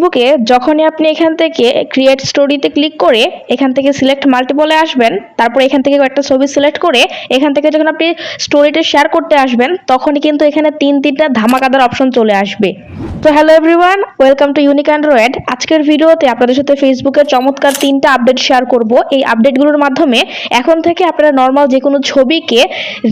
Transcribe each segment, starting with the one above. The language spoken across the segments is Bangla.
ফেসবুকে যখনই আপনি এখান থেকে ক্রিয়েট স্টোরিতে ক্লিক করে এখান থেকে সিলেক্ট মাল্টিপলে আসবেন, তারপর এখান থেকে কয়েকটা ছবি সিলেক্ট করে এখান থেকে যখন আপনি স্টোরিটা শেয়ার করতে আসবেন, তখনই কিন্তু এখানে তিন তিনটা ধামাকাদার অপশন চলে আসবে। তো hello everyone welcome to unique android আজকের ভিডিওতে আপনাদের সাথে ফেসবুকের চমৎকার তিনটা আপডেট শেয়ার করব। এই আপডেটগুলোর মাধ্যমে এখন থেকে আপনারা নর্মাল যে কোনো ছবিকে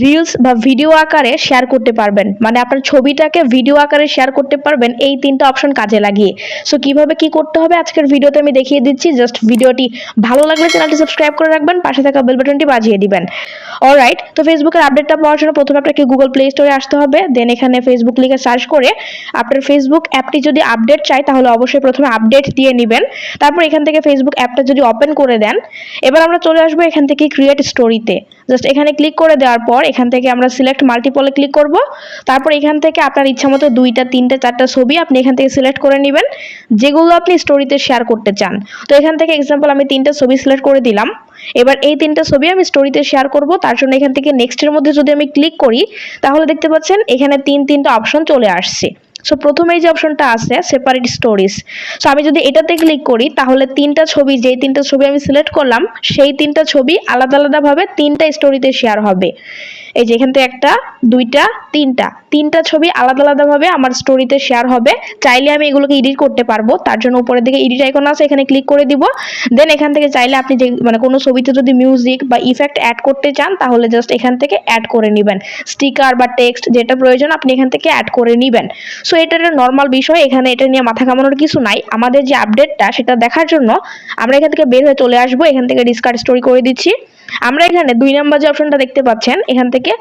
রিলস বা ভিডিও আকারে শেয়ার করতে পারবেন। মানে আপনার ছবিটাকে ভিডিও আকারে শেয়ার করতে পারবেন, এই তিনটা অপশন কাজে লাগিয়ে। সো কীভাবে কি করতে হবে আজকের ভিডিওতে আমি দেখিয়ে দিচ্ছি। জাস্ট ভিডিওটি ভালো লাগলে চ্যানেলটি সাবস্ক্রাইব করে রাখবেন, পাশে থাকা বেল বাটনটি বাজিয়ে দিবেন। অলরাইট তো ফেসবুকের আপডেটটা পাওয়ার জন্য প্রথমে আপনাকে গুগল প্লে স্টোরে আসতে হবে দেন এখানে ফেসবুক লিখে সার্চ করে আপনার ফেসবুক অ্যাপটি যদি আপডেট চাই তাহলে অবশ্যই প্রথমে আপডেট দিয়ে নেবেন। তারপর এখান থেকে ফেসবুক অ্যাপটা যদি ওপেন করে দেন, এবার আমরা চলে আসব এখান থেকে ক্রিয়েট স্টোরিতে জাস্ট এখানে ক্লিক করে দেওয়ার পর এখান থেকে আমরা সিলেক্ট মাল্টিপলে ক্লিক করব। তারপর এখান থেকে আপনার ইচ্ছা মতো দুইটা, তিনটা, চারটা ছবি আপনি এখান থেকে সিলেক্ট করে নেবেন। যেগুলো আপনি স্টোরিতে শেয়ার করতে চান। তো এখান থেকে এক্সাম্পল আমি তিনটা ছবি সিলেক্ট করে দিলাম। এবার এই তিনটা ছবি আমি স্টোরিতে শেয়ার করব। তার জন্য এখান থেকে নেক্সটের মধ্যে যদি আমি ক্লিক করি, তাহলে দেখতে পাচ্ছেন এখানে তিন, তিনটা অপশন চলে আসছে। সো প্রথমে যে অপশনটা আছে সেপারেট স্টোরিজ সো আমি যদি এটাতে ক্লিক করি, তাহলে তিনটা ছবি, যেই তিনটা ছবি আমি সিলেক্ট করলাম, সেই তিনটা ছবি আলাদা আলাদাভাবে তিনটা স্টোরিতে শেয়ার হবে। এই যে এখান থেকে একটা, দুইটা, তিনটা। তিনটা ছবি আলাদা আলাদাভাবে আমার স্টোরিতে শেয়ার হবে। চাইলে আমি এগুলোকে এডিট করতে পারব। তার জন্য উপরের দিকে এডিট আইকন আছে, এখানে ক্লিক করে দিব। দেন এখান থেকে চাইলে আপনি যে মানে কোনো ছবিতে যদি মিউজিক বা ইফেক্ট অ্যাড করতে চান, তাহলে জাস্ট এখান থেকে অ্যাড করে নেবেন। স্টিকার বা টেক্সট যেটা প্রয়োজন, আপনি এখান থেকে অ্যাড করে নেবেন। সো এটা একটা নর্মাল বিষয়। এখানে এটা নিয়ে মাথা কামানোর কিছু নাই। আমাদের যে আপডেটটা সেটা দেখার জন্য আমরা এখান থেকে বের হয়ে চলে আসব। এখান থেকে ডিসকার্ড স্টোরি করে দিচ্ছি। আমরা এখানে দুই নাম্বার যে অপশনটা দেখতে পাচ্ছেন, এখান থেকে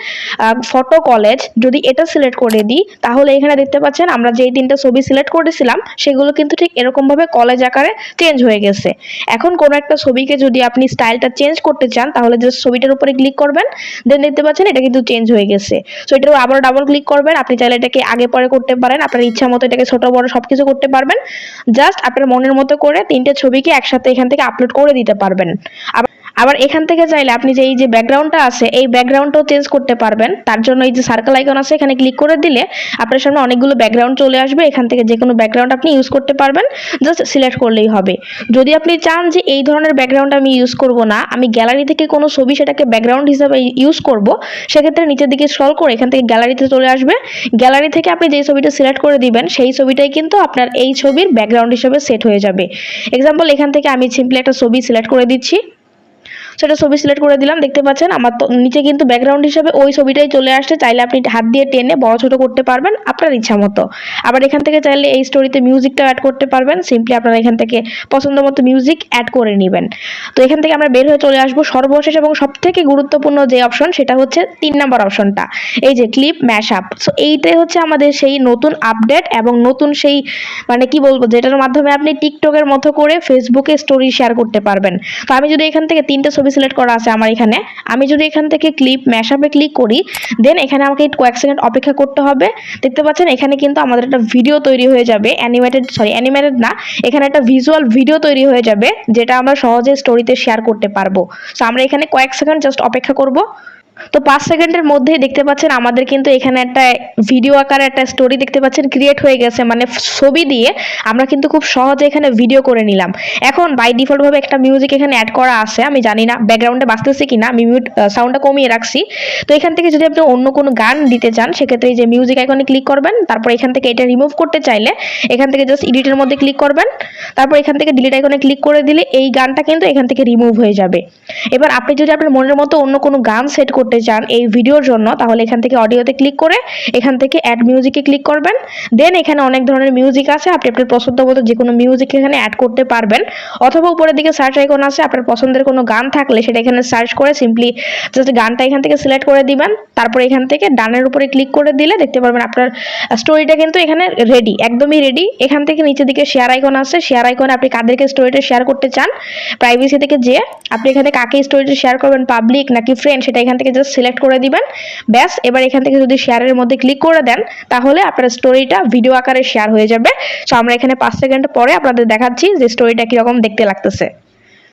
ফটো কলেজ যদি এটা সিলেক্ট করে দিই, তাহলে এখানে দেখতে পাচ্ছেন আমরা যেই তিনটা ছবি সিলেক্ট করেছিলাম, সেগুলো কিন্তু ঠিক এরকমভাবে কলেজ আকারে চেঞ্জ হয়ে গেছে। এখন কোনো একটা ছবিকে যদি আপনি স্টাইলটা চেঞ্জ করতে চান, তাহলে জাস্ট ছবিটার উপরে ক্লিক করবেন দেন দেখতে পাচ্ছেন এটা কিন্তু চেঞ্জ হয়ে গেছে। সো এটার আবার ডাবল ক্লিক করবেন, আপনি চাইলে এটাকে আগে পরে করতে পারেন, আপনার ইচ্ছা মতো এটাকে ছোট, বড় সবকিছু করতে পারবেন। জাস্ট আপনার মনের মতো করে তিনটে ছবিকে একসাথে এখান থেকে আপলোড করে দিতে পারবেন। আবার এখান থেকে চাইলে আপনি যে এই যে ব্যাকগ্রাউন্ডটা আছে, এই ব্যাকগ্রাউন্ডটাও চেঞ্জ করতে পারবেন। তার জন্য এই যে সার্কেল আইকন আছে, এখানে ক্লিক করে দিলে আপনার সামনে অনেকগুলো ব্যাকগ্রাউন্ড চলে আসবে। এখান থেকে যে কোনো ব্যাকগ্রাউন্ড আপনি ইউজ করতে পারবেন। জাস্ট সিলেক্ট করলেই হবে। যদি আপনি চান যে এই ধরনের ব্যাকগ্রাউন্ড আমি ইউজ করব না, আমি গ্যালারি থেকে কোনো ছবি সেটাকে ব্যাকগ্রাউন্ড হিসাবে ইউজ করব, সেক্ষেত্রে নিচের দিকে স্ক্রল করে এখান থেকে গ্যালারিতে চলে আসবে। গ্যালারি থেকে আপনি যেই ছবিটা সিলেক্ট করে দিবেন, সেই ছবিটাই কিন্তু আপনার এই ছবির ব্যাকগ্রাউন্ড হিসেবে সেট হয়ে যাবে। এক্সাম্পল এখান থেকে আমি সিম্পলি একটা ছবি সিলেক্ট করে দিচ্ছি। সেটা ছবি সিলেক্ট করে দিলাম, দেখতে পাচ্ছেন? আমার তো নিচে কিন্তু ব্যাকগ্রাউন্ড হিসেবে ওই ছবিটাই চলে আসছে, চাইলে আপনি হাত দিয়ে টেনে বড় ছোট করতে পারবেন আপনার ইচ্ছা মতো। আবার এখান থেকে চাইলে এই স্টোরিতে মিউজিকটা অ্যাড করতে পারবেন সিম্পলি আপনারা এখান থেকে পছন্দ মতো মিউজিক অ্যাড করে নেবেন। তো এখান থেকে আমরা বের হয়ে চলে আসব সর্বশেষ এবং সব থেকে গুরুত্বপূর্ণ যে অপশন সেটা হচ্ছে তিন নম্বর অপশনটা এই যে ক্লিপ ম্যাশ আপ সো এইটাই হচ্ছে আমাদের সেই নতুন আপডেট এবং নতুন সেই মানে কি বলব, যেটার মাধ্যমে আপনি টিকটকের মতো করে ফেসবুকে স্টোরি শেয়ার করতে পারবেন। তো আমি যদি এখান থেকে তিনটা ছবি সিলেক্ট করা আছে আমার এখানে। আমি যদি এখান থেকে ক্লিপ ম্যাশআপে ক্লিক করি দেন এখানে আমাকে কয়েক সেকেন্ড অপেক্ষা করতে হবে। দেখতে পাচ্ছেন, এখানে কিন্তু আমাদের একটা ভিডিও তৈরি হয়ে যাবে অ্যানিমেটেড সরি অ্যানিমেটেড না, এখানে একটা ভিজুয়াল ভিডিও তৈরি হয়ে যাবে, যেটা আমরা সহজে স্টোরিতে শেয়ার করতে পারব। তো আমরা এখানে কয়েক সেকেন্ড জাস্ট অপেক্ষা করব। তো পাঁচ সেকেন্ডের মধ্যেই দেখতে পাচ্ছেন আমাদের কিন্তু এখানে একটা ভিডিও আকারে একটা স্টোরি দেখতে পাচ্ছেন ক্রিয়েট হয়ে গেছে মানে ছবি দিয়ে আমরা কিন্তু খুব সহজে এখানে ভিডিও করে নিলাম। এখন বাই ডিফল্ট ভাবে একটা মিউজিক এখানে অ্যাড করা আছে, আমি জানি না ব্যাকগ্রাউন্ডে বাজতেছে কিনা, আমি মিউট সাউন্ডটা কমিয়ে রাখছি। তো এখান থেকে যদি আপনি অন্য কোনো গান দিতে চান, সেক্ষেত্রে যে মিউজিক আইকনে ক্লিক করবেন, তারপর এখান থেকে এটা রিমুভ করতে চাইলে এখান থেকে জাস্ট এডিটের মধ্যে ক্লিক করবেন, তারপর এখান থেকে ডিলিট আইকনে ক্লিক করে দিলে এই গানটা কিন্তু এখান থেকে রিমুভ হয়ে যাবে। এবার আপনি যদি আপনার মনের মতো অন্য কোনো গান সেট করতে চান এই ভিডিওর জন্য, তাহলে এখান থেকে অডিওতে ক্লিক করে এখান থেকে অ্যাড মিউজিকে ক্লিক করবেন। দেন এখানে অনেক ধরনের মিউজিক আছে, আপনি আপনার পছন্দ মতো যে কোনো মিউজিক এখানে অ্যাড করতে পারবেন। অথবা উপরের দিকে সার্চ আইকন আছে, আপনার পছন্দের কোনো গান থাকলে সেটা এখানে সার্চ করে সিম্পলি জাস্ট গানটা এখান থেকে সিলেক্ট করে দিবেন। তারপর এখান থেকে ডানের উপরে ক্লিক করে দিলে দেখতে পারবেন আপনার স্টোরিটা কিন্তু এখানে রেডি একদমই রেডি এখান থেকে নিচের দিকে শেয়ার আইকন আছে শেয়ার আইকনে আপনি কাদেরকে স্টোরিটা শেয়ার করতে চান প্রাইভেসি থেকে যে আপনি এখানে কাকে স্টোরিটা শেয়ার করবেন পাবলিক নাকি ফ্রেন্ড সেটা এখান থেকে জাস্ট সিলেক্ট করে দিবেন। ব্যাস, এবার এখান থেকে যদি শেয়ারের মধ্যে ক্লিক করে দেন, তাহলে আপনার স্টোরিটা ভিডিও আকারে শেয়ার হয়ে যাবে। সো আমরা এখানে পাঁচ সেকেন্ড পরে আপনাদের দেখাচ্ছি যে স্টোরিটা কীরকম দেখতে লাগতেছে।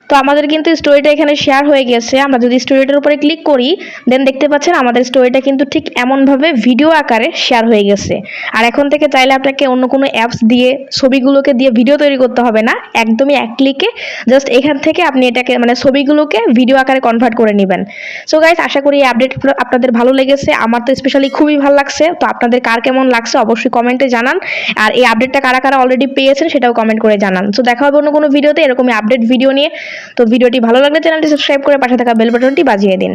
তো আমাদের কিন্তু স্টোরিটা এখানে শেয়ার হয়ে গেছে। আমরা যদি স্টোরিটার উপরে ক্লিক করি দেন দেখতে পাচ্ছেন আমাদের স্টোরিটা কিন্তু ঠিক এমনভাবে ভিডিও আকারে শেয়ার হয়ে গেছে। আর এখন থেকে চাইলে আপনাকে অন্য কোনো অ্যাপস দিয়ে, ছবিগুলোকে দিয়ে ভিডিও তৈরি করতে হবে না। একদমই এক ক্লিকে জাস্ট এখান থেকে আপনি এটাকে মানে ছবিগুলোকে ভিডিও আকারে কনভার্ট করে নেবেন। সো গাইজ আশা করি এই আপডেট আপনাদের ভালো লেগেছে। আমার তো স্পেশালি খুবই ভালো লাগছে। তো আপনাদের কার কেমন লাগছে অবশ্যই কমেন্টে জানান। আর এই আপডেটটা কারা কারা অলরেডি পেয়েছেন সেটাও কমেন্ট করে জানান। সো দেখা হবে অন্য কোনো ভিডিওতে এরকমই আপডেট ভিডিও নিয়ে। তো ভিডিওটি ভালো লাগলে চ্যানেলটি সাবস্ক্রাইব করে পাশে থাকা বেল বাটনটি বাজিয়ে দিন।